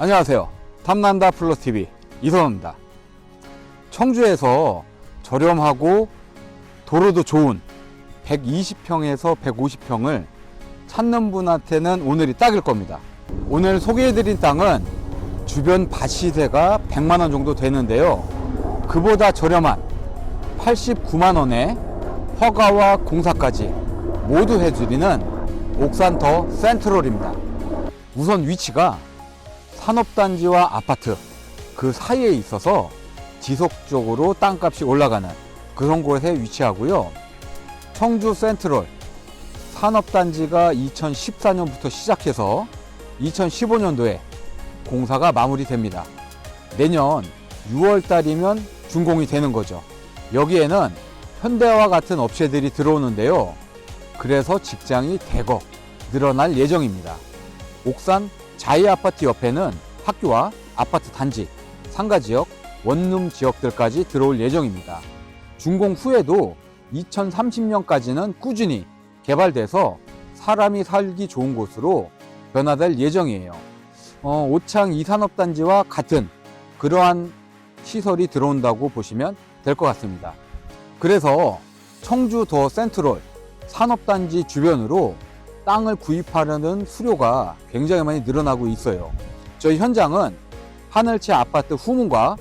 안녕하세요. 탐난다 플러스 TV 이선호입니다. 청주에서 저렴하고 도로도 좋은 120평에서 150평을 찾는 분한테는 오늘이 딱일 겁니다. 오늘 소개해드린 땅은 주변 밭시세가 100만 원 정도 되는데요. 그보다 저렴한 89만 원에 허가와 공사까지 모두 해드리는 옥산 더 센트럴입니다. 우선 위치가 산업단지와 아파트 그 사이에 있어서 지속적으로 땅값이 올라가는 그런 곳에 위치하고요. 청주 센트럴 산업단지가 2014년부터 시작해서 2015년도에 공사가 마무리됩니다. 내년 6월 달이면 준공이 되는 거죠. 여기에는 현대와 같은 업체들이 들어오는데요. 그래서 직장이 대거 늘어날 예정입니다. 옥산 자이 아파트 옆에는 학교와 아파트 단지, 상가 지역, 원룸 지역들까지 들어올 예정입니다. 준공 후에도 2030년까지는 꾸준히 개발돼서 사람이 살기 좋은 곳으로 변화될 예정이에요. 어, 오창 이산업단지와 같은 그러한 시설이 들어온다고 보시면 될 것 같습니다. 그래서 청주 더 센트럴 산업단지 주변으로 땅을 구입하려는 수요가 굉장히 많이 늘어나고 있어요. 저희 현장은 하늘채 아파트 후문과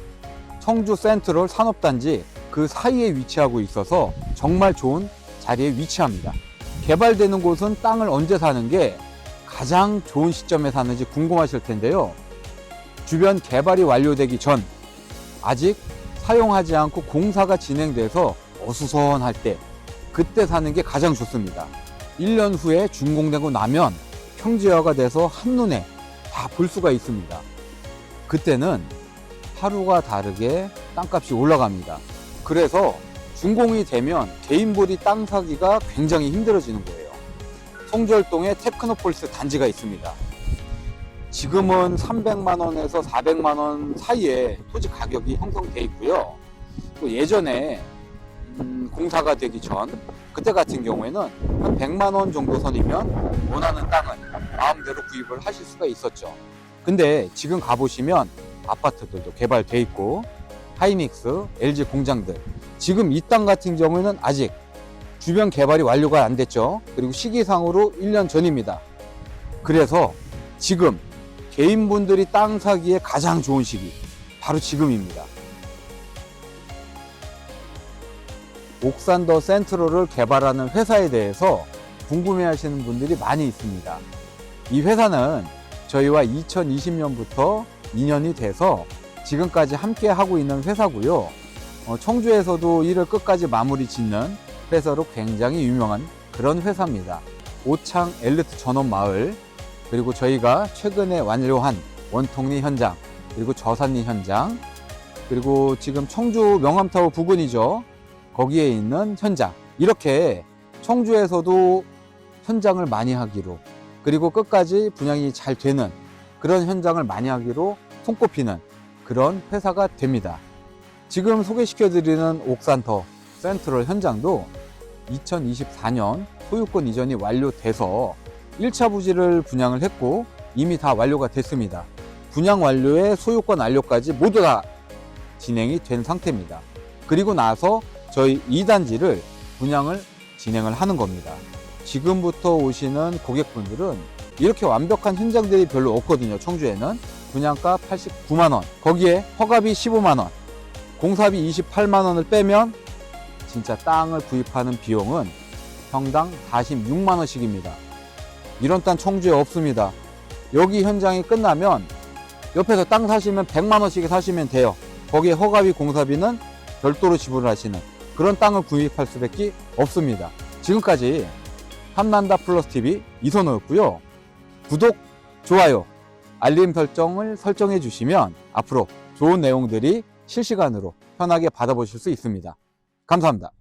청주 센트럴 산업단지 그 사이에 위치하고 있어서 정말 좋은 자리에 위치합니다. 개발되는 곳은 땅을 언제 사는 게 가장 좋은 시점에 사는지 궁금하실 텐데요. 주변 개발이 완료되기 전 아직 사용하지 않고 공사가 진행돼서 어수선할 때 그때 사는 게 가장 좋습니다. 1년 후에 준공되고 나면 평지화가 돼서 한눈에 다 볼 수가 있습니다. 그때는 하루가 다르게 땅값이 올라갑니다. 그래서 준공이 되면 개인볼이 땅 사기가 굉장히 힘들어지는 거예요. 송절동에 테크노폴리스 단지가 있습니다. 지금은 300만 원에서 400만 원 사이에 토지 가격이 형성돼 있고요. 또 예전에 음, 공사가 되기 전 그때 같은 경우에는 한 100만 원 정도 선이면 원하는 땅은 마음대로 구입을 하실 수가 있었죠. 근데 지금 가보시면 아파트들도 개발돼 있고 하이닉스, LG 공장들 지금 이 땅 같은 경우에는 아직 주변 개발이 완료가 안 됐죠. 그리고 시기상으로 1년 전입니다. 그래서 지금 개인분들이 땅 사기에 가장 좋은 시기 바로 지금입니다. 옥산 더 센트럴을 개발하는 회사에 대해서 궁금해 하시는 분들이 많이 있습니다. 이 회사는 저희와 2020년부터 2년이 돼서 지금까지 함께 하고 있는 회사고요. 어, 청주에서도 이를 끝까지 마무리 짓는 회사로 굉장히 유명한 그런 회사입니다. 오창 엘리트 전원 마을 그리고 저희가 최근에 완료한 원통리 현장 그리고 저산리 현장 그리고 지금 청주 명함타워 부근이죠. 거기에 있는 현장 이렇게 청주에서도 현장을 많이 하기로 그리고 끝까지 분양이 잘 되는 그런 현장을 많이 하기로 손꼽히는 그런 회사가 됩니다. 지금 소개시켜드리는 옥산터 센트럴 현장도 2024년 소유권 이전이 완료돼서 1차 부지를 분양을 했고 이미 다 완료가 됐습니다. 분양 완료에 소유권 완료까지 모두 다 진행이 된 상태입니다. 그리고 나서 저희 2단지를 분양을 진행을 하는 겁니다. 지금부터 오시는 고객분들은 이렇게 완벽한 현장들이 별로 없거든요. 청주에는 분양가 89만 원, 거기에 허가비 15만 원, 공사비 28만 원을 빼면 진짜 땅을 구입하는 비용은 평당 46만 원씩입니다. 이런 땅 청주에 없습니다. 여기 현장이 끝나면 옆에서 땅 사시면 100만 원씩 사시면 돼요. 거기에 허가비, 공사비는 별도로 지불하시는 그런 땅을 구입할 수밖에 없습니다. 지금까지 탐난다 플러스 TV 이선호였고요. 구독, 좋아요, 알림 설정을 설정해 주시면 앞으로 좋은 내용들이 실시간으로 편하게 받아보실 수 있습니다. 감사합니다.